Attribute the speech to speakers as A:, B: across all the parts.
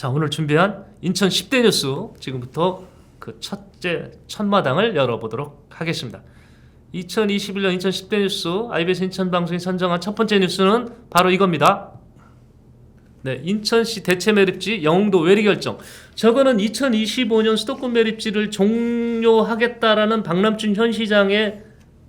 A: 자 오늘 준비한 인천 10대 뉴스 지금부터 그 첫째 첫마당을 열어보도록 하겠습니다. 2021년 인천 10대 뉴스 IBS 인천 방송이 선정한 첫 번째 뉴스는 바로 이겁니다. 네, 인천시 대체 매립지 영흥도 외리 결정. 저거는 2025년 수도권 매립지를 종료하겠다라는 박남춘 현 시장의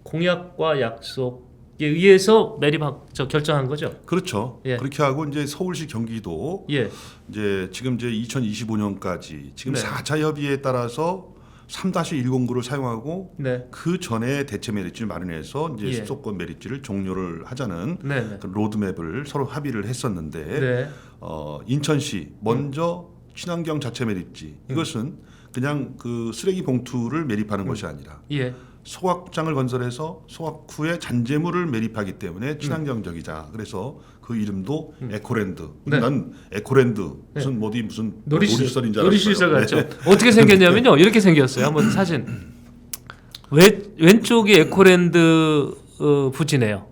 A: 공약과 약속에 의해서 매립 저 결정한 거죠.
B: 그렇죠.
A: 예.
B: 그렇게 하고 이제 서울시 경기도
A: 예.
B: 이제 지금 이제 2025년까지 지금
A: 네.
B: 4차 협의에 따라서 3-109를 사용하고
A: 네.
B: 그 전에 대체 메리지를 마련해서 이제
A: 예.
B: 수도권 메리지를 종료를 하자는
A: 네. 네.
B: 그 로드맵을 서로 합의를 했었는데
A: 네.
B: 어, 인천시 먼저 친환경 자체 매립지
A: 음.
B: 이것은 그냥 그 쓰레기 봉투를 매립하는 것이 아니라
A: 예.
B: 소각장을 건설해서 소각 후에 잔재물을 매립하기 때문에 친환경적이자 그래서 그 이름도 에코랜드.
A: 음. 네.
B: 난 에코랜드 무슨 뭐디 무슨
A: 놀이시설,
B: 놀이시설인 줄
A: 놀이시설
B: 알았어요.
A: 같죠.
B: 네.
A: 어떻게 생겼냐면요. 이렇게 생겼어요. 한번 사진. 왼 왼쪽이 에코랜드 어, 부지네요.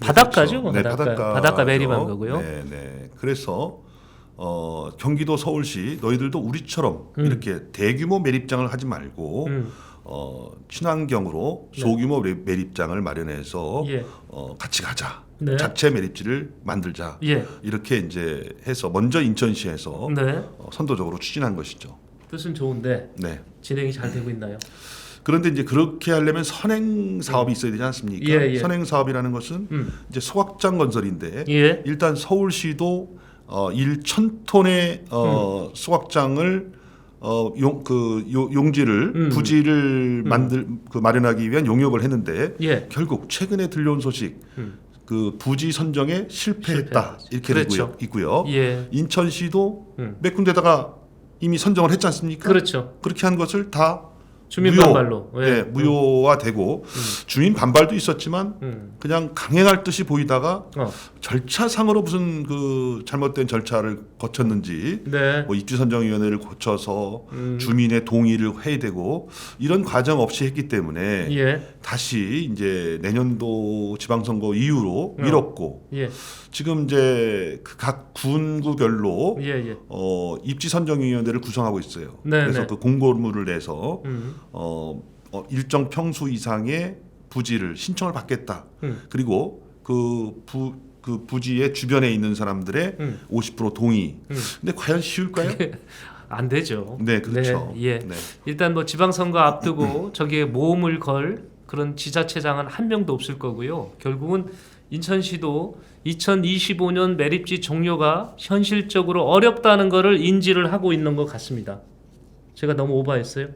A: 바닷가죠.
B: 그렇죠. 네,
A: 바닷가.
B: 바닷가
A: 바닷가 매립한 거고요.
B: 네, 네. 그래서 어, 경기도 서울시 너희들도 우리처럼
A: 음.
B: 이렇게 대규모 매립장을 하지 말고
A: 음.
B: 어, 친환경으로
A: 네.
B: 소규모 매- 매립장을 마련해서
A: 예.
B: 어, 같이 가자.
A: 네.
B: 자체 매립지를 만들자.
A: 예.
B: 이렇게 이제 해서 먼저 인천시에서
A: 네.
B: 어, 선도적으로 추진한 것이죠.
A: 뜻은 좋은데
B: 네.
A: 진행이 잘 되고 있나요?
B: 그런데 이제 그렇게 하려면 선행 사업이 있어야 되지 않습니까?
A: 예, 예.
B: 선행 사업이라는 것은
A: 음.
B: 이제 소각장 건설인데
A: 예.
B: 일단 서울시도 어, 1천 톤의 어, 소각장을 어, 용, 그 요- 용지를
A: 음.
B: 부지를 만들 그 마련하기 위한 용역을 했는데
A: 예.
B: 결국 최근에 들려온 소식
A: 음.
B: 그 부지 선정에 실패했다
A: 실패했지.
B: 이렇게
A: 그렇죠.
B: 있고요.
A: 예.
B: 인천시도
A: 음.
B: 몇 군데다가 이미 선정을 했지 않습니까?
A: 그렇죠.
B: 그렇게 한 것을 다
A: 주민
B: 무효,
A: 반발로.
B: 네, 무효화되고 주민 반발도 있었지만
A: 음.
B: 그냥 강행할 듯이 보이다가
A: 어.
B: 절차상으로 무슨 그 잘못된 절차를 거쳤는지
A: 네.
B: 뭐 입주선정위원회를 거쳐서
A: 음.
B: 주민의 동의를 해야 되고 이런 과정 없이 했기 때문에
A: 예.
B: 다시 이제 내년도 지방선거 이후로
A: 어.
B: 미뤘고
A: 예.
B: 지금 이제 그 각 군구별로
A: 예. 예.
B: 어, 입지선정위원회를 구성하고 있어요.
A: 네,
B: 그래서
A: 네.
B: 그 공고문을 내서
A: 음.
B: 어, 어, 일정 평수 이상의 부지를 신청을 받겠다.
A: 음.
B: 그리고 그 부, 그 부지의 주변에 있는 사람들의
A: 음.
B: 50% 동의.
A: 음.
B: 근데 과연 쉬울까요?
A: 안 되죠.
B: 네, 그렇죠.
A: 네, 예.
B: 네.
A: 일단 뭐 지방선거 앞두고 저기에 모험을 걸 그런 지자체장은 한 명도 없을 거고요. 결국은 인천시도 2025년 매립지 종료가 현실적으로 어렵다는 것을 인지를 하고 있는 것 같습니다. 제가 너무 오버했어요.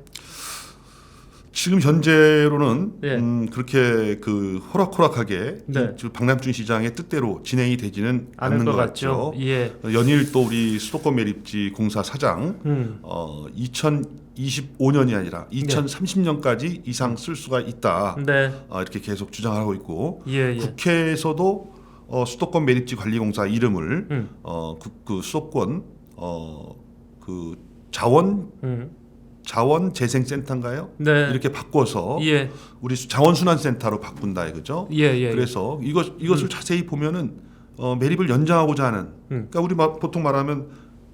B: 지금 현재로는
A: 예.
B: 음, 그렇게 그 호락호락하게
A: 네.
B: 이, 저 박남준 시장의 뜻대로 진행이 되지는
A: 않을
B: 않는
A: 것. 같죠. 예.
B: 연일 또 우리 수도권 매립지 공사 사장
A: 음.
B: 어, 2025년이 아니라 2030년까지 이상 쓸 수가 있다.
A: 네.
B: 어, 이렇게 계속 주장하고 있고
A: 예, 예.
B: 국회에서도 어, 수도권 매립지 관리공사 이름을
A: 음.
B: 어, 그, 그 수도권 어, 그 자원
A: 음.
B: 자원 재생센터인가요?
A: 네.
B: 이렇게 바꿔서
A: 예.
B: 우리 자원순환센터로 바꾼다 이거죠.
A: 예, 예.
B: 그래서 이것 이것을 자세히 보면은 어, 매립을 연장하고자 하는.
A: 음.
B: 그러니까 우리 마- 보통 말하면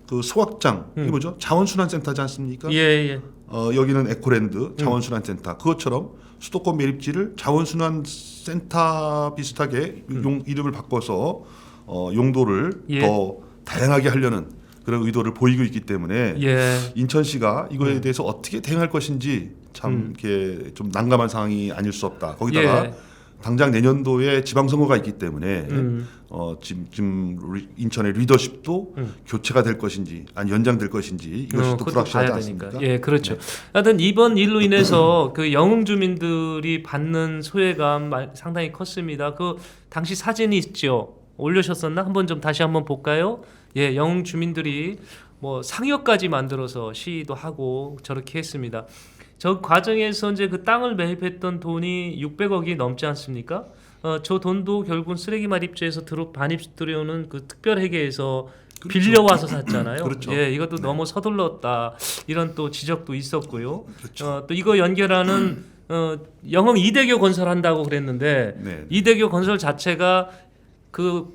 B: 그 소각장
A: 음.
B: 이게 뭐죠? 자원순환센터지 않습니까?
A: 예, 예.
B: 어, 여기는 에코랜드 자원순환센터 그것처럼 수도권 매립지를 자원순환센터 비슷하게 용 이름을 바꿔서 어, 용도를
A: 음. 예.
B: 더 다양하게 하려는 그런 의도를 보이고 있기 때문에
A: 예.
B: 인천시가 이거에 대해서 어떻게 대응할 것인지 참
A: 음.
B: 이렇게 좀 난감한 상황이 아닐 수 없다. 거기다가
A: 예.
B: 당장 내년도에 지방선거가 있기 때문에
A: 음.
B: 어, 지금, 지금 리- 인천의 리더십도
A: 음.
B: 교체가 될 것인지 아니 연장될 것인지 이것이
A: 어,
B: 또 불확실하지 않습니까?
A: 예, 그렇죠. 하여튼 이번 일로 인해서 그 영흥 주민들이 받는 소외감 마- 상당히 컸습니다. 그 당시 사진이 있죠. 올려셨었나? 한번 좀 다시 한번 볼까요? 예, 영흥 주민들이 뭐 상여까지 만들어서 시위도 하고 저렇게 했습니다. 저 과정에서 이제 그 땅을 매입했던 돈이 600억이 넘지 않습니까? 어, 저 돈도 결국은 쓰레기 마립지에서 들어 반입 들여오는 그 특별 회계에서
B: 그렇죠.
A: 빌려와서 샀잖아요.
B: 그렇죠.
A: 예, 이것도 너무 서둘렀다 이런 또 지적도 있었고요.
B: 그렇죠.
A: 어, 또 이거 연결하는 어, 영흥 이대교 건설한다고 그랬는데
B: 네.
A: 이대교 건설 자체가 그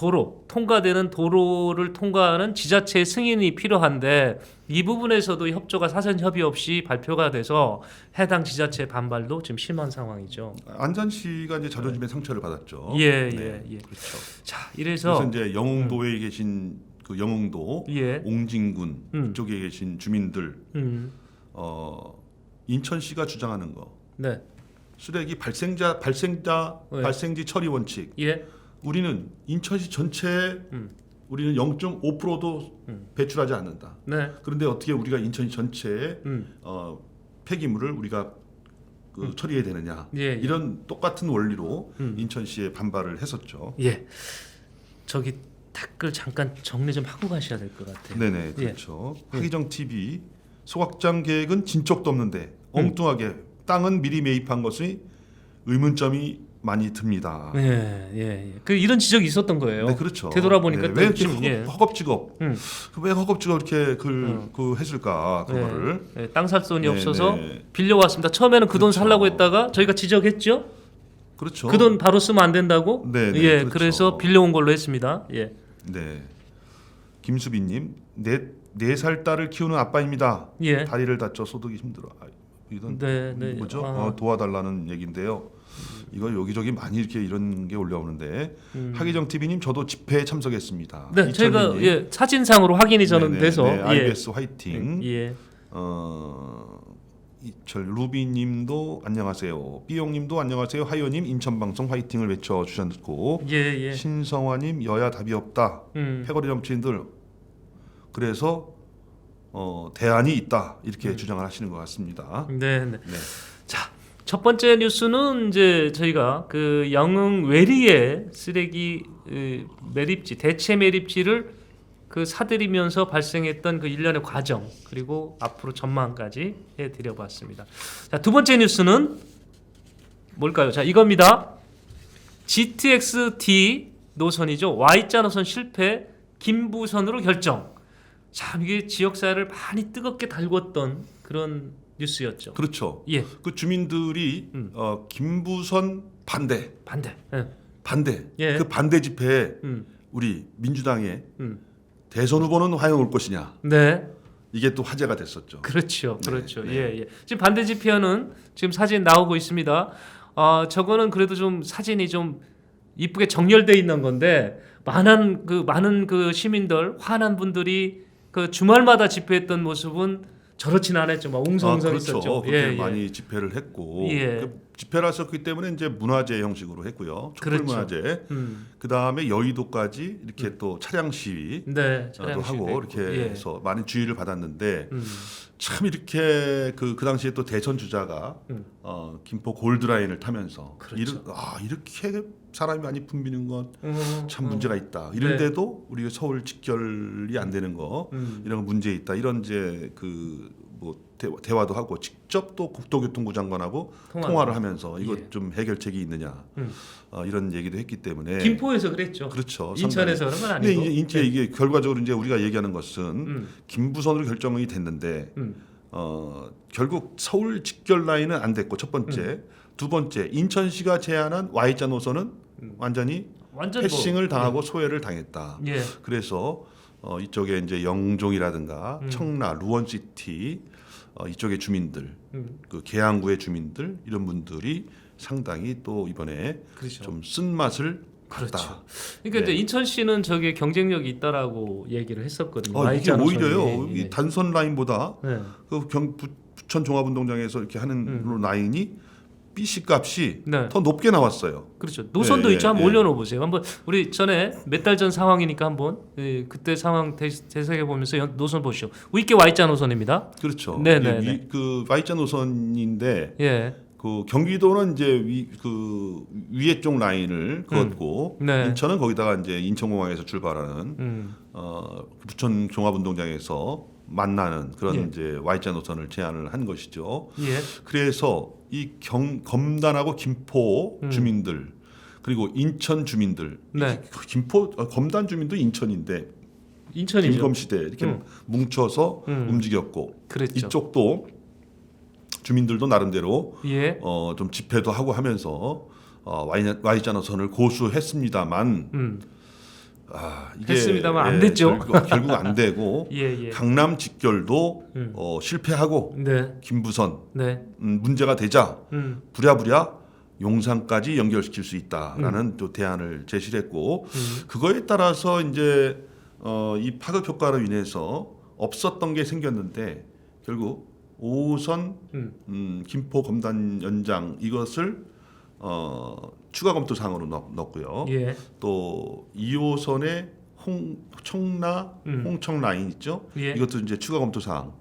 A: 도로 통과되는 도로를 통과하는 지자체의 승인이 필요한데 이 부분에서도 협조가 사전 협의 없이 발표가 돼서 해당 지자체 반발도 지금 심한 상황이죠.
B: 안산시가 이제 자존심의 상처를 받았죠.
A: 예,
B: 네,
A: 예, 예.
B: 그렇죠.
A: 자,
B: 그래서
A: 이래서
B: 이제 영흥도에 계신 그 영흥도
A: 예,
B: 옹진군
A: 음.
B: 이쪽에 계신 주민들
A: 음,
B: 어 인천시가 주장하는 거
A: 네,
B: 쓰레기 발생자 발생자
A: 네.
B: 발생지 처리 원칙
A: 예,
B: 우리는 인천시 전체에
A: 음.
B: 우리는 0.5%도
A: 음.
B: 배출하지 않는다.
A: 네,
B: 그런데 어떻게 우리가 인천시 전체에
A: 음,
B: 어, 폐기물을 우리가 그 처리해야 되느냐
A: 예, 예.
B: 이런 똑같은 원리로
A: 음.
B: 인천시에 반발을 했었죠.
A: 예. 저기 댓글 잠깐 정리 좀 하고 가셔야 될 것 같아요.
B: 네네
A: 예.
B: 그렇죠. 하기정 TV 소각장 계획은 진척도 없는데 엉뚱하게 땅은 미리 매입한 것이 의문점이 많이 듭니다.
A: 예, 예, 예. 그 이런 지적이 있었던 거예요.
B: 네 그렇죠.
A: 되돌아보니까
B: 네, 또왜
A: 지금,
B: 허겁,
A: 예.
B: 허겁지겁
A: 음.
B: 그왜 허겁지겁 이렇게 그,
A: 음.
B: 그 했을까 그거를
A: 예, 땅살 돈이
B: 네,
A: 없어서
B: 네.
A: 빌려왔습니다. 처음에는 그돈
B: 그렇죠.
A: 살라고 했다가 저희가 지적했죠.
B: 그렇죠.
A: 그 돈 바로 쓰면 안 된다고.
B: 네, 네,
A: 예,
B: 그렇죠.
A: 그래서 빌려온 걸로 했습니다. 예,
B: 네. 김수빈님 네네살 딸을 키우는 아빠입니다.
A: 예.
B: 다리를 다쳐 소득이 힘들어. 아, 이건
A: 네, 네.
B: 뭐죠?
A: 아.
B: 어, 도와달라는 얘기인데요. 이거 여기저기 많이 이렇게 이런 게 올라오는데
A: 음.
B: 하기정 TV님 저도 집회에 참석했습니다.
A: 네, 저희가. 예, 사진상으로 확인이 저는
B: 네네,
A: 돼서
B: 네,
A: 예,
B: IBS 화이팅.
A: 예,
B: 어 이철 루비님도 안녕하세요. 삐용님도 안녕하세요. 하요님 인천방송 화이팅을 외쳐 주셨고
A: 예, 예.
B: 신성화님 여야 답이 없다.
A: 음,
B: 패거리 정치인들 그래서 어, 대안이 있다 이렇게 주장을 하시는 것 같습니다.
A: 네, 네.
B: 네.
A: 자, 첫 번째 뉴스는 이제 저희가 그 영흥 외리의 쓰레기 으, 매립지 대체 매립지를 그 사들이면서 발생했던 그 일련의 과정 그리고 앞으로 전망까지 해드려봤습니다. 자, 두 번째 뉴스는 뭘까요? 자, 이겁니다. GTX-D 노선이죠. Y자 노선 실패 김부선으로 결정. 참 이게 지역사회를 많이 뜨겁게 달궜던 그런 뉴스였죠.
B: 그렇죠.
A: 예,
B: 그 주민들이
A: 음.
B: 어, 김부선 반대
A: 반대. 예.
B: 반대
A: 예.
B: 그 반대 집회에
A: 음,
B: 우리 민주당의
A: 음.
B: 대선 후보는 과연 올 것이냐
A: 네,
B: 이게 또 화제가 됐었죠.
A: 그렇죠,
B: 네,
A: 그렇죠.
B: 네.
A: 예, 예. 지금 반대 집회는 지금 사진 나오고 있습니다. 아, 저거는 그래도 좀 사진이 좀 이쁘게 정렬돼 있는 건데 많은 그 많은 그 시민들 화난 분들이 그 주말마다 집회했던 모습은 저렇지는 않았죠. 막
B: 아,
A: 웅성웅성
B: 그렇죠.
A: 있었죠.
B: 그렇게 많이 집회를 했고
A: 예.
B: 그 집회라서기 때문에 이제 문화제 형식으로 했고요. 촛불
A: 그렇죠.
B: 문화제.
A: 음,
B: 그 다음에 여의도까지 이렇게 또 차량 시위
A: 네, 차량
B: 하고
A: 시위도
B: 이렇게.
A: 예.
B: 해서 많은 주의를 받았는데
A: 음,
B: 참 이렇게 그, 그 당시에 또 대선 주자가
A: 음.
B: 어, 김포 골드라인을 타면서
A: 그렇죠.
B: 이르, 아 이렇게 사람이 많이 붐비는 건참
A: 음,
B: 문제가 있다. 이런데도 우리가 서울 직결이 안 되는 거
A: 음,
B: 이런 거 문제 있다. 이런 이제 그뭐 대화도 하고 직접 또 국토교통부 장관하고
A: 통화.
B: 통화를 하면서 이거
A: 예.
B: 좀 해결책이 있느냐
A: 음.
B: 어, 이런 얘기도 했기 때문에
A: 김포에서 그랬죠.
B: 그렇죠.
A: 인천에서 그런 건
B: 근데
A: 아니고.
B: 이제, 이제 이게 결과적으로 이제 우리가 얘기하는 것은
A: 음,
B: 김부선으로 결정이 됐는데
A: 음,
B: 어, 결국 서울 직결 라인은 안 됐고 첫 번째,
A: 음.
B: 두 번째 인천시가 제안한 Y자 노선은
A: 음.
B: 완전히
A: 완전
B: 패싱을
A: 뭐,
B: 당하고 소외를 당했다.
A: 예,
B: 그래서 어, 이쪽에 이제 영종이라든가
A: 음.
B: 청라, 루원시티 어, 이쪽의 주민들,
A: 음,
B: 그 계양구의 주민들 이런 분들이 상당히 또 이번에
A: 그렇죠.
B: 좀 쓴맛을
A: 그렇죠.
B: 봤다.
A: 그러니까
B: 네.
A: 이제 인천시는 저게 경쟁력이 있다라고 얘기를 했었거든요.
B: 어, 이게
A: Y자.
B: 오히려요.
A: 예.
B: 이 단선 라인보다
A: 네.
B: 그 경, 부, 부천 종합운동장에서 이렇게 하는
A: 음.
B: 라인이 BC 값이
A: 네.
B: 더 높게 나왔어요.
A: 그렇죠. 노선도
B: 예,
A: 있죠. 한번
B: 예.
A: 올려놓어 보세요. 한번 우리 전에 몇 달 전 상황이니까 한번 예, 그때 상황 되, 되새겨 보면서 연- 노선 보시오. 위께 Y자 노선입니다.
B: 그렇죠.
A: 네, 네,
B: 이-
A: 네.
B: 위- 그 Y자 노선인데
A: 예.
B: 그 경기도는 이제 위, 그 위에 쪽 라인을 그었고
A: 네.
B: 인천은 거기다가 이제 인천공항에서 출발하는
A: 음.
B: 어, 부천 종합운동장에서 만나는 그런
A: 예.
B: 이제 Y자 노선을 제안을 한 것이죠.
A: 예.
B: 그래서 이 경, 검단하고 김포
A: 음.
B: 주민들 그리고 인천 주민들
A: 네.
B: 이 김포 어, 검단 주민도 인천인데
A: 인천이죠.
B: 김검 시대 이렇게
A: 음.
B: 뭉쳐서
A: 음.
B: 움직였고
A: 그랬죠.
B: 이쪽도 주민들도 나름대로
A: 예.
B: 어, 좀 집회도 하고 하면서 어, Y자 노선을 고수했습니다만
A: 음.
B: 아, 이게
A: 했습니다만 안
B: 예,
A: 됐죠.
B: 결국, 결국 안 되고
A: 예, 예.
B: 강남 직결도
A: 음.
B: 어, 실패하고
A: 네.
B: 김부선
A: 네.
B: 음, 문제가 되자
A: 음.
B: 부랴부랴 용산까지 연결시킬 수 있다라는 또 대안을 제시를 했고
A: 음.
B: 그거에 따라서 이제 어, 이 파급 효과로 인해서 없었던 게 생겼는데 결국 5호선
A: 음.
B: 음, 김포 검단 연장 이것을 어, 추가 검토 사항으로 넣, 넣었고요.
A: 예.
B: 또 2호선의 홍 청라
A: 음.
B: 홍청 라인 있죠.
A: 예.
B: 이것도 이제 추가 검토 사항.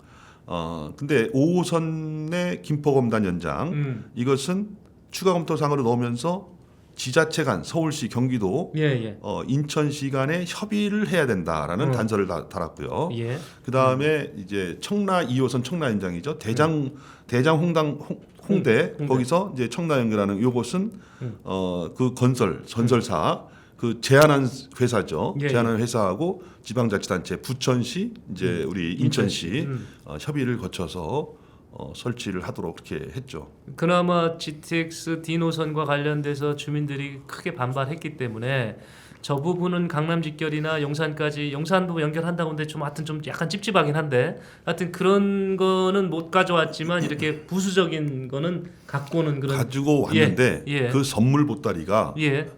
B: 어 근데 5호선의 김포 검단 연장
A: 음.
B: 이것은 추가 검토 사항으로 넣으면서 지자체 간 서울시 경기도
A: 예, 예.
B: 어 인천시 간에 협의를 해야 된다라는
A: 음.
B: 단서를 다, 달았고요.
A: 예.
B: 그 다음에 이제 청라 2호선 청라 연장이죠. 대장 대장 홍당 홍, 홍대
A: 홍대.
B: 거기서 이제 청라 연결하는 요것은
A: 음.
B: 어그 건설 건설사 그 제안한 회사죠.
A: 예,
B: 제안한 회사하고 지방자치단체 부천시 이제 우리 인천시
A: 음.
B: 어, 협의를 거쳐서 어, 설치를 하도록 그렇게 했죠.
A: 그나마 GTX D 노선과 관련돼서 주민들이 크게 반발했기 때문에 저 부분은 강남 직결이나 용산까지 용산도 연결한다고 하는데 좀 하여튼 좀 약간 찝찝하긴 한데 하여튼 그런 거는 못 가져왔지만 이렇게 부수적인 거는 갖고는 그런
B: 가지고 왔는데
A: 예, 예.
B: 그 선물 보따리가
A: 예.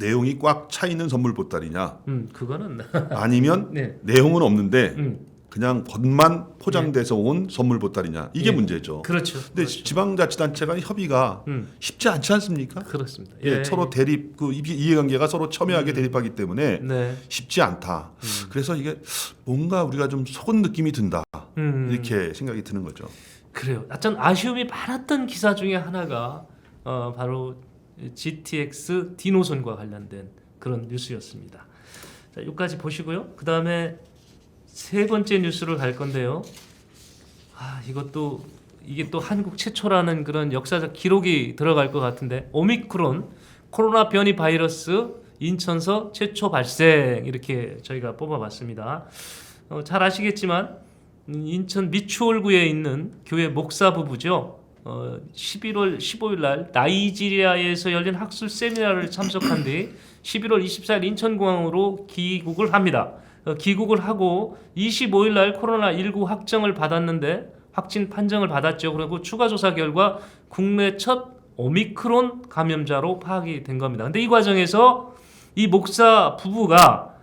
B: 내용이 꽉 차 있는 선물 보따리냐
A: 음, 그거는
B: 아니면
A: 네.
B: 내용은 없는데
A: 음.
B: 그냥 겉만 포장돼서 온 선물 보따리냐 이게
A: 예.
B: 문제죠.
A: 그렇죠.
B: 근데
A: 그렇죠.
B: 지방자치단체 간 협의가
A: 음.
B: 쉽지 않지 않습니까?
A: 그렇습니다.
B: 예, 서로 대립 그 이- 이해관계가 서로 첨예하게 대립하기 때문에
A: 네.
B: 쉽지 않다. 그래서 이게 뭔가 우리가 좀 속은 느낌이 든다
A: 음.
B: 이렇게 생각이 드는 거죠.
A: 그래요. 어떤 아쉬움이 많았던 기사 중에 하나가 어, 바로 GTX D 노선과 관련된 그런 뉴스였습니다. 자, 여기까지 보시고요. 그 다음에 세 번째 뉴스로 갈 건데요. 아, 이것도 이게 또 한국 최초라는 그런 역사적 기록이 들어갈 것 같은데 오미크론 코로나 변이 바이러스 인천서 최초 발생 이렇게 저희가 뽑아봤습니다. 어, 잘 아시겠지만 음, 인천 미추홀구에 있는 교회 목사 부부죠. 어, 11월 15일 날 나이지리아에서 열린 학술 세미나를 참석한 뒤 11월 24일 인천공항으로 귀국을 합니다. 어, 귀국을 하고 25일 날 코로나 19 확정을 받았는데 확진 판정을 받았죠. 그리고 추가 조사 결과 국내 첫 오미크론 감염자로 파악이 된 겁니다. 근데 이 과정에서 이 목사 부부가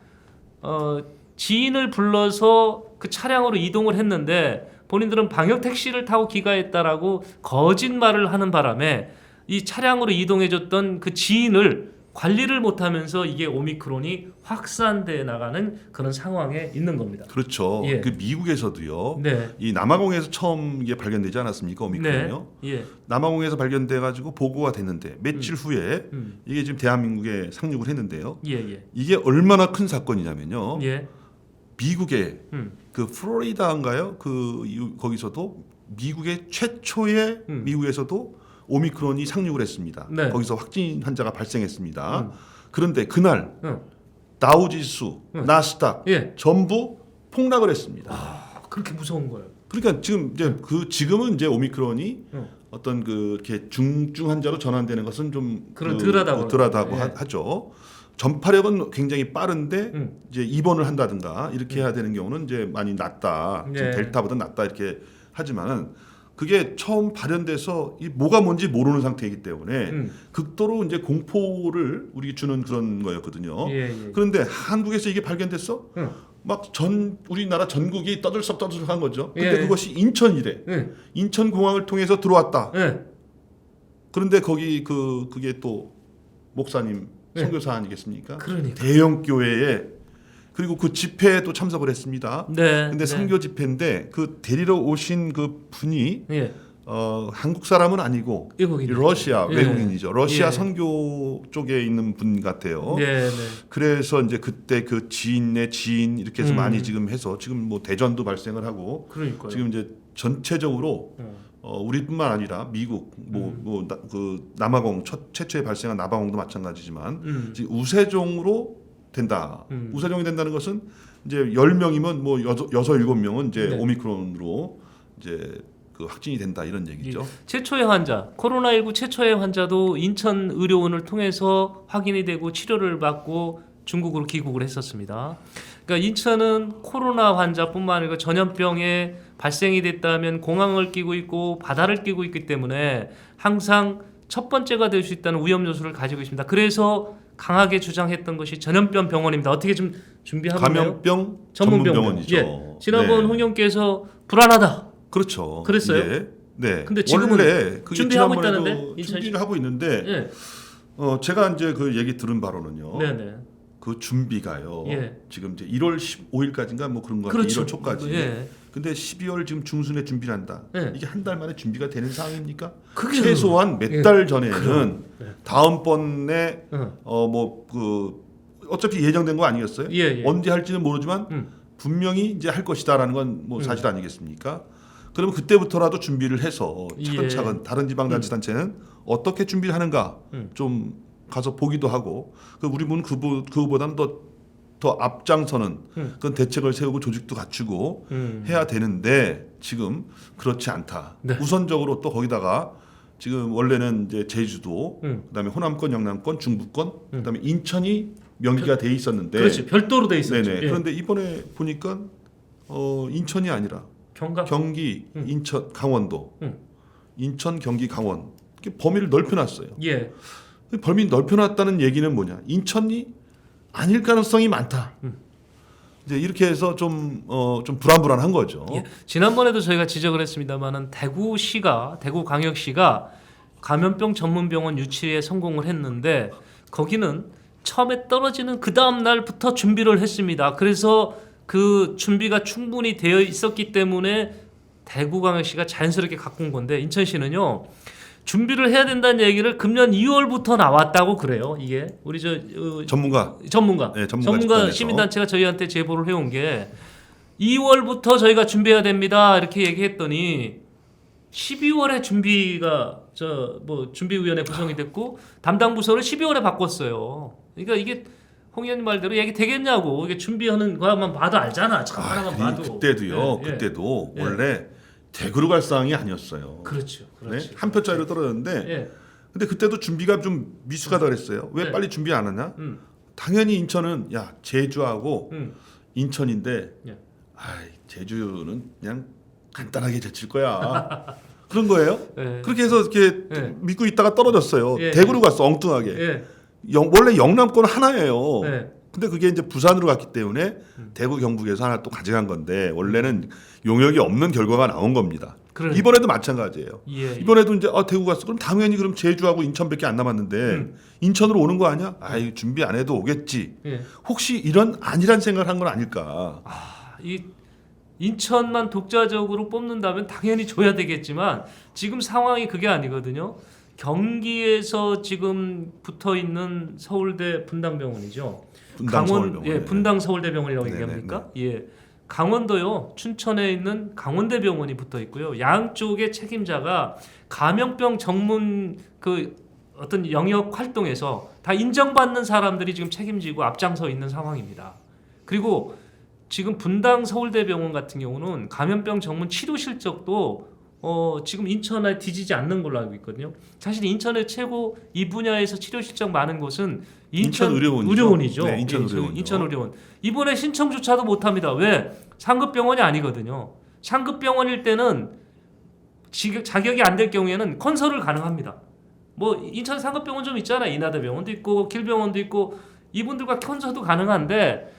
A: 어, 지인을 불러서 그 차량으로 이동을 했는데 본인들은 방역 택시를 타고 귀가했다라고 거짓말을 하는 바람에 이 차량으로 이동해줬던 그 지인을 관리를 못하면서 이게 오미크론이 확산돼 나가는 그런 상황에 있는 겁니다.
B: 그렇죠.
A: 예.
B: 그 미국에서도요.
A: 네.
B: 이 남아공에서 처음 이게 발견되지 않았습니까? 오미크론이요.
A: 네. 예.
B: 남아공에서 발견돼 가지고 보고가 됐는데 며칠 후에
A: 음.
B: 이게 지금 대한민국에 상륙을 했는데요.
A: 예. 예.
B: 이게 얼마나 큰 사건이냐면요.
A: 예.
B: 미국의
A: 음.
B: 그 플로리다인가요? 그 이- 거기서도 미국의 최초의
A: 음.
B: 미국에서도 오미크론이 상륙을 했습니다.
A: 네.
B: 거기서 확진 환자가 발생했습니다.
A: 음.
B: 그런데 그날
A: 응.
B: 다우지수,
A: 음.
B: 나스닥
A: 예.
B: 전부 폭락을 했습니다.
A: 아, 그렇게 무서운 거예요.
B: 그러니까 지금 이제 그 지금은 이제 오미크론이
A: 응.
B: 어떤 그 이렇게 중증 환자로 전환되는 것은 좀
A: 그런
B: 그,
A: 덜하다고
B: 어, 덜하다고
A: 예.
B: 하- 하죠. 전파력은 굉장히 빠른데
A: 음.
B: 이제 입원을 한다든가 이렇게 해야 되는 경우는 이제 많이 낮다. 좀
A: 네.
B: 델타보다 낮다 이렇게 하지만은 그게 처음 발현돼서 이 뭐가 뭔지 모르는 상태이기 때문에
A: 음.
B: 극도로 이제 공포를 우리 주는 그런 거였거든요.
A: 예. 예.
B: 그런데 한국에서 이게 발견됐어?
A: 응.
B: 막 전 우리나라 전국이 떠들썩 떠들썩한 거죠. 근데
A: 예.
B: 그것이 인천이래.
A: 예.
B: 인천 공항을 통해서 들어왔다.
A: 예.
B: 그런데 거기 그 그게 또 목사님
A: 네.
B: 선교사 아니겠습니까?
A: 그러니까.
B: 대형 교회에 그리고 그 집회에도 참석을 했습니다.
A: 네.
B: 근데
A: 네.
B: 선교 집회인데 그 데리러 오신 그 분이
A: 예.
B: 어, 한국 사람은 아니고
A: 외국인.
B: 러시아
A: 예.
B: 외국인이죠. 러시아
A: 예.
B: 선교 쪽에 있는 분 같아요.
A: 네. 네.
B: 그래서 이제 그때 그 지인의 지인 이렇게 해서
A: 음.
B: 많이 지금 해서 지금 뭐 대전도 발생을 하고
A: 그러니까요.
B: 지금 이제 전체적으로
A: 어.
B: 어, 우리뿐만 아니라 미국 뭐
A: 음.
B: 뭐그 남아공 첫, 최초에 발생한 남아공도 마찬가지지만
A: 음.
B: 지금 우세종으로 된다.
A: 음.
B: 우세종이 된다는 것은 이제 10명이면 뭐 여섯 여섯 일곱 명은 이제
A: 네.
B: 오미크론으로 이제 그 확진이 된다 이런 얘기죠.
A: 최초의 환자, 코로나19 최초의 환자도 인천 의료원을 통해서 확인이 되고 치료를 받고 중국으로 귀국을 했었습니다. 그러니까 인천은 코로나 환자뿐만 아니라 전염병에 발생이 됐다면 공항을 끼고 있고 바다를 끼고 있기 때문에 항상 첫 번째가 될 수 있다는 위험 요소를 가지고 있습니다. 그래서 강하게 주장했던 것이 전염병 병원입니다. 어떻게 좀 준비하고 있나요?
B: 감염병
A: 전문 병원.
B: 전문병원이죠.
A: 예. 지난번
B: 네.
A: 홍영께서 불안하다.
B: 그렇죠.
A: 그랬어요?
B: 예. 네.
A: 근데 지금은
B: 원래 그게
A: 준비하고 있다는데? 인천시?
B: 준비를 하고 있는데
A: 예.
B: 어 제가 이제 그 얘기 들은 바로는요.
A: 네 네.
B: 그 준비가요.
A: 예.
B: 지금 이제 1월 15일까지인가 뭐 그런 거 같아요.
A: 그렇죠.
B: 1월 초까지.
A: 예.
B: 근데 12월 지금 중순에 준비를 한다.
A: 예.
B: 이게 한 달 만에 준비가 되는 상황입니까?
A: 그게
B: 최소한 몇
A: 예.
B: 달 전에는.
A: 예.
B: 다음번에
A: 어.
B: 어뭐그 어차피 예정된 거 아니겠어요?
A: 예, 예.
B: 언제 할지는 모르지만
A: 음.
B: 분명히 이제 할 것이다라는 건뭐
A: 음.
B: 사실 아니겠습니까? 그러면 그때부터라도 준비를 해서 차근차근 다른 지방자치단체는 어떻게 준비를 하는가
A: 음.
B: 좀 가서 보기도 하고 그 우리 문 그보, 그거보다는 더, 더 앞장서는
A: 음.
B: 그런 대책을 세우고 조직도 갖추고
A: 음.
B: 해야 되는데 지금 그렇지 않다.
A: 네.
B: 우선적으로 또 거기다가 지금 원래는 이제 제주도,
A: 음.
B: 그다음에 호남권, 영남권, 중부권, 그다음에 인천이 명기가 돼 있었는데,
A: 그렇지. 별도로 돼 있었죠.
B: 네네.
A: 예.
B: 그런데 이번에 보니까 어 인천이 아니라
A: 경각.
B: 경기,
A: 음.
B: 인천, 강원도,
A: 음.
B: 인천, 경기, 강원 이렇게 범위를 넓혀놨어요.
A: 예.
B: 범위 넓혀놨다는 얘기는 뭐냐? 인천이 아닐 가능성이 많다.
A: 음.
B: 이제 이렇게 해서 좀어 좀 불안불안한 거죠.
A: 예. 지난번에도 저희가 지적을 했습니다만은 대구시가 대구광역시가 감염병 전문병원 유치에 성공을 했는데 거기는 처음에 떨어지는 그 다음 날부터 준비를 했습니다. 그래서 그 준비가 충분히 되어 있었기 때문에 대구광역시가 자연스럽게 갖고 온 건데 인천시는요. 준비를 해야 된다는 얘기를 금년 2월부터 나왔다고 그래요. 이게 우리 저 어,
B: 전문가
A: 전문가,
B: 네, 전문가 집단에서.
A: 시민단체가 저희한테 제보를 해온 게 2월부터 저희가 준비해야 됩니다 이렇게 얘기했더니 12월에 준비가 저 뭐 준비위원회 구성이 됐고 담당 부서를 12월에 바꿨어요. 그러니까 이게 홍 의원님 말대로 얘기 되겠냐고 이게 준비하는 거만 봐도 알잖아. 참 하나만
B: 아,
A: 봐도.
B: 그때도요.
A: 예, 예.
B: 그때도
A: 예.
B: 원래 대구로 갈 상황이 아니었어요.
A: 그렇죠. 그렇죠.
B: 네? 한 표 차이로 떨어졌는데
A: 예.
B: 근데 그때도 준비가 좀 미숙하다 그랬어요. 왜
A: 네.
B: 빨리 준비 안 하냐?
A: 음.
B: 당연히 인천은 야 제주하고
A: 음.
B: 인천인데
A: 예.
B: 아이 제주는 그냥 간단하게 제칠 거야. 그런 거예요.
A: 예.
B: 그렇게 해서 이렇게
A: 예.
B: 믿고 있다가 떨어졌어요.
A: 예.
B: 대구로 갔어 엉뚱하게.
A: 예.
B: 영- 원래 영남권 하나예요.
A: 예.
B: 근데 그게 이제 부산으로 갔기 때문에
A: 음.
B: 대구 경북에서 하나 또 가져간 건데 원래는 용역이 없는 결과가 나온 겁니다.
A: 그러니까.
B: 이번에도 마찬가지예요.
A: 예.
B: 이번에도 이제 아, 대구 갔어. 그럼 당연히 그럼 제주하고 인천밖에 안 남았는데
A: 음.
B: 인천으로 오는 거 아니야? 아, 이 준비 안 해도 오겠지.
A: 예.
B: 혹시 이런 아니란 생각을 한 건 아닐까?
A: 이 인천만 독자적으로 뽑는다면 당연히 줘야 되겠지만 지금 상황이 그게 아니거든요. 경기에서 지금 붙어 있는 서울대 분당병원이죠.
B: 분당
A: 강원
B: 서울병원.
A: 예, 분당 서울대병원이라고
B: 네네,
A: 얘기합니까? 예. 강원도요. 춘천에 있는 강원대병원이 붙어 있고요. 양쪽의 책임자가 감염병 전문 그 어떤 영역 활동에서 다 인정받는 사람들이 지금 책임지고 앞장서 있는 상황입니다. 그리고 지금 분당 서울대병원 같은 경우는 감염병 전문 치료 실적도 어, 지금 인천에 뒤지지 않는 걸로 알고 있거든요. 사실 인천의 최고 이 분야에서 치료 실적 많은 곳은 인천,
B: 인천 의료원이죠.
A: 의료원이죠.
B: 네, 인천 의료원이요.
A: 예, 인천 의료원. 이번에 신청조차도 못 합니다. 왜? 상급 병원이 아니거든요. 상급 병원일 때는 지- 자격이 안 될 경우에는 컨설을 가능합니다. 뭐 인천 상급 병원 좀 있잖아요. 인하대병원도 있고 길병원도 있고 이분들과 컨설도 가능한데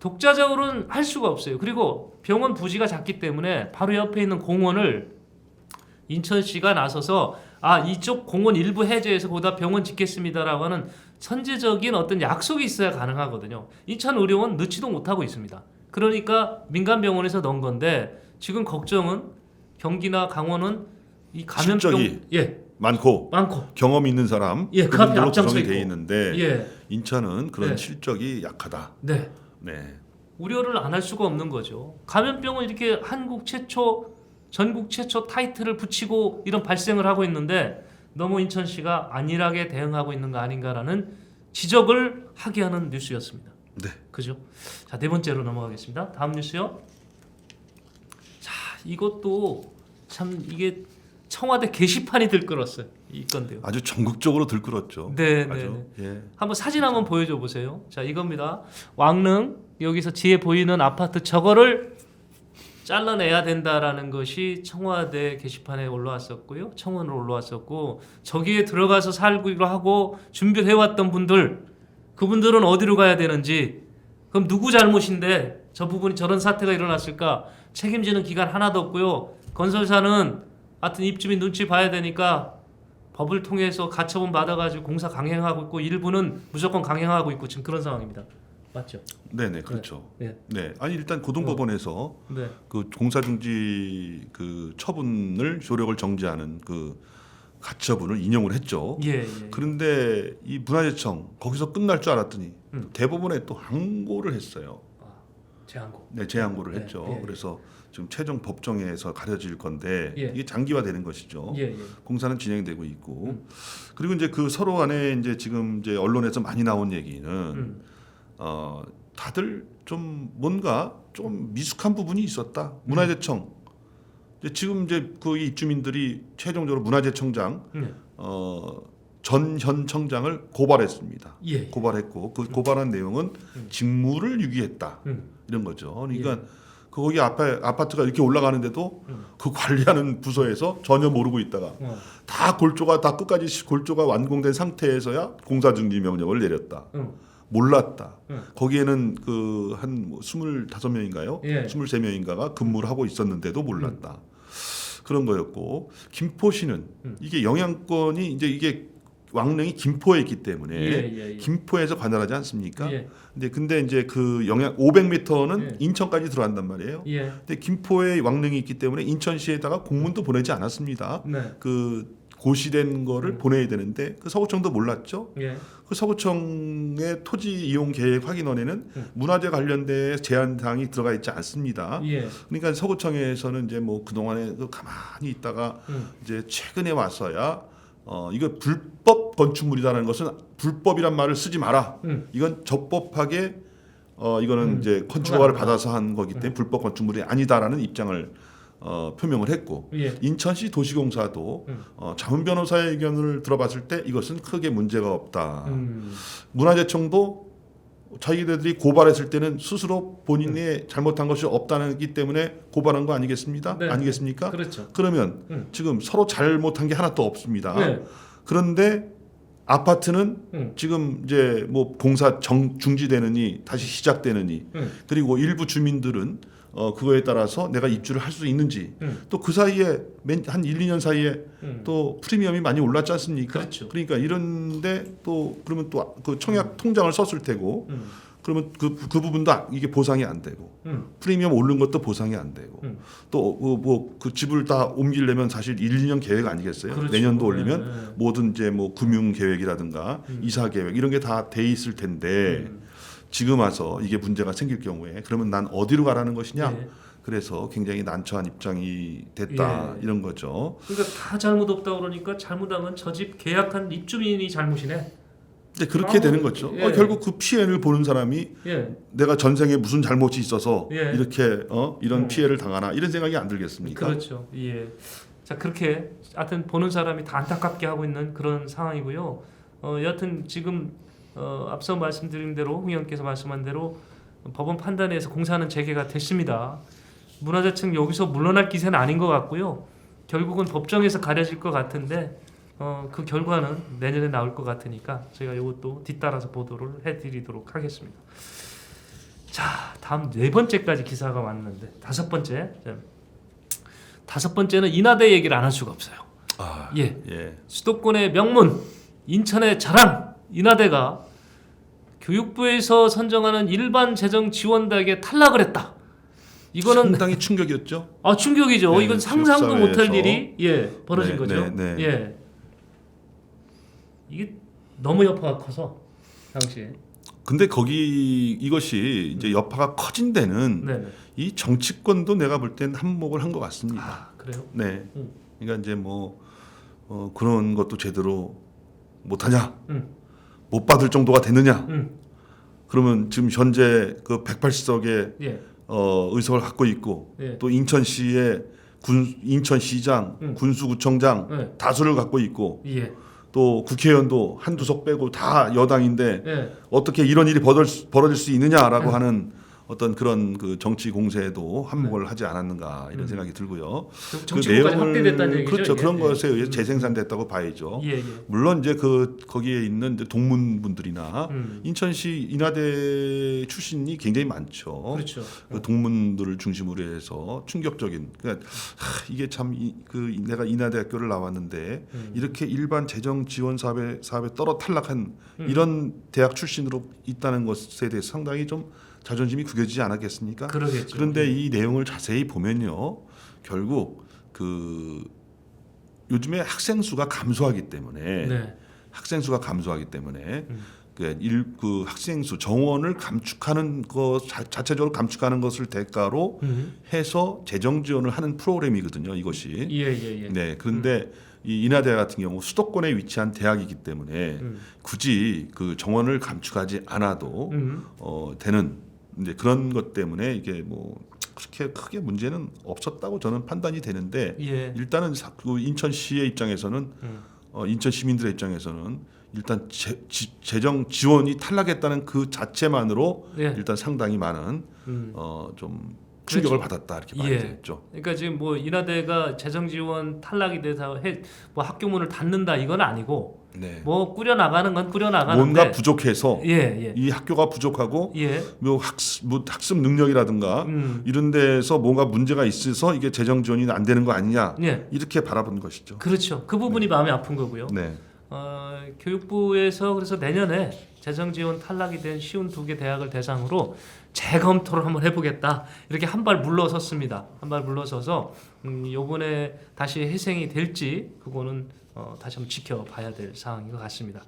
A: 독자적으로는 할 수가 없어요. 그리고 병원 부지가 작기 때문에 바로 옆에 있는 공원을 인천시가 나서서 아 이쪽 공원 일부 해제해서 거기다 병원 짓겠습니다라고 하는 선제적인 어떤 약속이 있어야 가능하거든요. 인천 의료원 넣지도 못하고 있습니다. 그러니까 민간 병원에서 넣은 건데 지금 걱정은 경기나 강원은 이 감염병 예
B: 많고
A: 많고
B: 경험 있는 사람
A: 예, 그 앞에 앞장서
B: 돼. 있는데
A: 예
B: 인천은 그런
A: 네.
B: 실적이 약하다.
A: 네.
B: 네.
A: 우려를 안 할 수가 없는 거죠. 감염병은 이렇게 한국 최초, 전국 최초 타이틀을 붙이고 이런 발생을 하고 있는데 너무 인천시가 안일하게 대응하고 있는 거 아닌가라는 지적을 하게 하는 뉴스였습니다.
B: 네.
A: 그죠? 자, 네 번째로 넘어가겠습니다. 다음 뉴스요. 자, 이것도 참 이게 청와대 게시판이 들끓었어요. 있건데요.
B: 아주 전국적으로 들끓었죠.
A: 네, 네, 네.
B: 예.
A: 한번 사진 한번 보여줘 보세요. 자, 이겁니다. 왕릉 여기서 뒤에 보이는 아파트 저거를 잘라내야 된다라는 것이 청와대 게시판에 올라왔었고요. 청원으로 올라왔었고 저기에 들어가서 살기로 하고 준비해 왔던 분들 그분들은 어디로 가야 되는지 그럼 누구 잘못인데 저 부분이 저런 사태가 일어났을까 책임지는 기관 하나도 없고요. 건설사는 하여튼 입주민 눈치 봐야 되니까 법을 통해서 가처분 받아가지고 공사 강행하고 있고 일부는 무조건 강행하고 있고 지금 그런 상황입니다. 맞죠?
B: 네, 네, 그렇죠.
A: 네.
B: 네. 아니 일단 고등법원에서
A: 네.
B: 그 공사 중지 그 처분을 조력을 정지하는 그 가처분을 인용을 했죠.
A: 예, 예.
B: 그런데 이 문화재청 거기서 끝날 줄 알았더니
A: 음.
B: 대법원에 또 항고를 했어요.
A: 아, 제한고.
B: 네, 재항고를
A: 네,
B: 했죠.
A: 예, 예.
B: 그래서 지금 최종 법정에서 가려질 건데
A: 예.
B: 이게 장기화되는 것이죠.
A: 예, 예.
B: 공사는 진행되고 있고
A: 음.
B: 그리고 이제 그 서로 간에 이제 지금 이제 언론에서 많이 나온 얘기는
A: 음.
B: 어 다들 좀 뭔가 좀 미숙한 부분이 있었다. 문화재청 이제 지금 이제 그 입주민들이 최종적으로 문화재청장
A: 네.
B: 어 전현 청장을 고발했습니다.
A: 예.
B: 고발했고 그 고발한 내용은
A: 음.
B: 직무를 유기했다
A: 음.
B: 이런 거죠. 그러니까 그 거기 아파, 아파트가 이렇게 올라가는데도
A: 음.
B: 그 관리하는 부서에서 전혀 모르고 있다가
A: 어.
B: 다 골조가 다 끝까지 골조가 완공된 상태에서야 공사 중지 명령을 내렸다.
A: 음.
B: 몰랐다.
A: 음.
B: 거기에는 그한 뭐 25명인가요?
A: 예.
B: 23명인가가 근무를 하고 있었는데도 몰랐다. 그런 거였고 김포시는
A: 음.
B: 이게 영향권이 이제 이게 왕릉이 김포에 있기 때문에
A: 예, 예, 예.
B: 김포에서 관할하지 않습니까?
A: 예.
B: 근데 근데 이제 그 영향 500m는
A: 예.
B: 인천까지 들어간단 말이에요.
A: 예.
B: 근데 김포에 왕릉이 있기 때문에 인천시에다가 공문도 보내지 않았습니다.
A: 네.
B: 그 고시된 거를
A: 음.
B: 보내야 되는데 그 서구청도 몰랐죠.
A: 예.
B: 그 서구청의 토지 이용 계획 확인원에는
A: 음.
B: 문화재 관련된 제한 사항이 들어가 있지 않습니다.
A: 예.
B: 그러니까 서구청에서는 이제 뭐 그동안에 그 가만히 있다가
A: 음.
B: 이제 최근에 와서야 어 이거 불법 건축물이라는 것은 불법이란 말을 쓰지 마라.
A: 음.
B: 이건 적법하게 어 이거는
A: 음.
B: 이제 건축 허가를
A: 허가를
B: 받아서 한 거기 때문에 불법 건축물이 아니다라는 입장을 어 표명을 했고
A: 예.
B: 인천시 도시공사도
A: 음.
B: 어 자문 변호사의 의견을 들어봤을 때 이것은 크게 문제가 없다.
A: 음.
B: 문화재청도 자기들이 고발했을 때는 스스로 본인의
A: 음.
B: 잘못한 것이 없다는기 때문에 고발한 거 아니겠습니까?
A: 네.
B: 아니겠습니까?
A: 그렇죠.
B: 그러면
A: 음.
B: 지금 서로 잘못한 게 하나도 없습니다.
A: 네.
B: 그런데 아파트는
A: 음.
B: 지금 이제 뭐 공사 정 중지되느니 다시 시작되느니
A: 음.
B: 그리고 일부 주민들은 어 그거에 따라서 내가 입주를 할 수 있는지
A: 음.
B: 또 그 사이에 맨- 한 1, 2년 사이에
A: 음.
B: 또 프리미엄이 많이 올랐지 않습니까?
A: 그렇죠.
B: 그러니까 이런데 또 그러면 또 그 청약 통장을 썼을 테고
A: 음.
B: 그러면 그, 그 부분도 아- 이게 보상이 안 되고
A: 음.
B: 프리미엄 오른 것도 보상이 안 되고
A: 음.
B: 또뭐 그 집을 다 옮기려면 사실 1, 2년 계획 아니겠어요?
A: 그렇죠.
B: 내년도 올리면
A: 네, 네.
B: 모든 이제 뭐 금융 계획이라든가
A: 음.
B: 이사 계획 이런 게 다 돼 있을 텐데
A: 음.
B: 지금 와서 이게 문제가 생길 경우에 그러면 난 어디로 가라는 것이냐?
A: 예.
B: 그래서 굉장히 난처한 입장이 됐다
A: 예.
B: 이런 거죠.
A: 그러니까 다 잘못 없다 그러니까 잘못하면 저 집 계약한 입주민이 잘못이네.
B: 이제 그렇게
A: 아,
B: 되는 거죠.
A: 예.
B: 어, 결국 그 피해를 보는 사람이
A: 예.
B: 내가 전생에 무슨 잘못이 있어서
A: 예.
B: 이렇게 어, 이런
A: 음.
B: 피해를 당하나 이런 생각이 안 들겠습니까?
A: 그렇죠. 예. 자 그렇게 하여튼 보는 사람이 다 안타깝게 하고 있는 그런 상황이고요. 어, 여하튼 지금 어, 앞서 말씀드린 대로 홍 의원께서 말씀한 대로 법원 판단에서 공사는 재개가 됐습니다. 문화재청 여기서 물러날 기세는 아닌 것 같고요. 결국은 법정에서 가려질 것 같은데 어, 그 결과는 내년에 나올 것 같으니까 저희가 이것도 뒤따라서 보도를 해드리도록 하겠습니다. 자 다음 네 번째까지 기사가 왔는데 다섯 번째 자, 다섯 번째는 인하대 얘기를 안 할 수가 없어요.
B: 아,
A: 예.
B: 예.
A: 수도권의 명문, 인천의 자랑, 인하대가 교육부에서 선정하는 일반 재정 지원단에 탈락을 했다. 이거는
B: 상당히 충격이었죠.
A: 아 충격이죠.
B: 네,
A: 이건 상상도. 못할 일이 예 벌어진
B: 네,
A: 거죠.
B: 네, 네.
A: 예. 이게 너무 여파가 커서 당시에.
B: 근데 거기 이것이 이제 여파가 커진 데는
A: 네.
B: 이 정치권도 내가 볼 땐 한몫을 한 것 같습니다.
A: 아 그래요?
B: 네.
A: 음.
B: 그러니까 이제 뭐 어, 그런 것도 제대로 못하냐,
A: 음.
B: 못 받을 정도가 되느냐.
A: 음.
B: 그러면 지금 현재 그 180석의
A: 예.
B: 어, 의석을 갖고 있고
A: 예.
B: 또 인천시에 군 인천시장,
A: 음.
B: 군수구청장
A: 네.
B: 다수를 갖고 있고
A: 예.
B: 또 국회의원도 한두 석 빼고 다 여당인데
A: 예.
B: 어떻게 이런 일이 벌어질 수, 벌어질 수 있느냐라고
A: 네.
B: 하는 어떤 그런 그 정치 공세에도 한몫을 하지 않았는가 이런
A: 음.
B: 생각이 들고요.
A: 그 정치권까지 확대됐다는 얘기죠.
B: 그렇죠.
A: 예.
B: 그런
A: 예.
B: 것에 의해 재생산됐다고 봐야죠.
A: 예, 예.
B: 물론 이제 그 거기에 있는 이제 동문 분들이나
A: 음.
B: 인천시 인하대 출신이 굉장히 많죠.
A: 그렇죠.
B: 그 동문들을 중심으로 해서 충격적인 그러니까 하, 이게 참 그 내가 인하대학교를 나왔는데
A: 음.
B: 이렇게 일반 재정 지원 사업에 사업에 떨어 탈락한
A: 음.
B: 이런 대학 출신으로 있다는 것에 대해서 상당히 좀 자존심이 구겨지지 않았겠습니까?
A: 그러겠죠.
B: 그런데 이 내용을 자세히 보면요, 결국 그 요즘에 학생 수가 감소하기 때문에
A: 네.
B: 학생 수가 감소하기 때문에
A: 음.
B: 그, 일, 그 학생 수 정원을 감축하는 것 자, 자체적으로 감축하는 것을 대가로
A: 음.
B: 해서 재정 지원을 하는 프로그램이거든요. 이것이.
A: 예, 예, 예.
B: 네. 그런데 이 인하대 같은 경우 수도권에 위치한 대학이기 때문에
A: 음.
B: 굳이 그 정원을 감축하지 않아도
A: 음.
B: 어, 되는 이제 그런 것 때문에 이게 뭐 그렇게 크게 문제는 없었다고 저는 판단이 되는데
A: 예.
B: 일단은 사- 그 인천시의 입장에서는
A: 음.
B: 어, 인천 시민들의 입장에서는 일단 재, 정 지원이 탈락했다는 그 자체만으로
A: 예.
B: 일단 상당히 많은
A: 음.
B: 어, 좀 충격을 받았다 이렇게 봐야
A: 예.
B: 되겠죠.
A: 그러니까 지금 뭐 인하대가 재정 지원 탈락이 돼서 해, 뭐 학교 문을 닫는다 이건 아니고
B: 네.
A: 뭐 꾸려 나가는 건 꾸려 나가는데
B: 뭔가 부족해서
A: 예, 예.
B: 이 학교가 부족하고
A: 예.
B: 뭐 학습, 뭐 학습 능력이라든가
A: 음.
B: 이런 데서 뭔가 문제가 있어서 이게 재정 지원이 안 되는 거 아니냐
A: 예.
B: 이렇게 바라본 것이죠.
A: 그렇죠. 그 부분이 마음이 아픈 거고요.
B: 네.
A: 어, 교육부에서 그래서 내년에 재정 지원 탈락이 된 쉬운 두 개 대학을 대상으로 재검토를 한번 해보겠다 이렇게 한 발 물러섰습니다. 한 발 물러서서 음, 이번에 다시 회생이 될지 그거는 어, 다시 한번 지켜봐야 될 상황인 것 같습니다.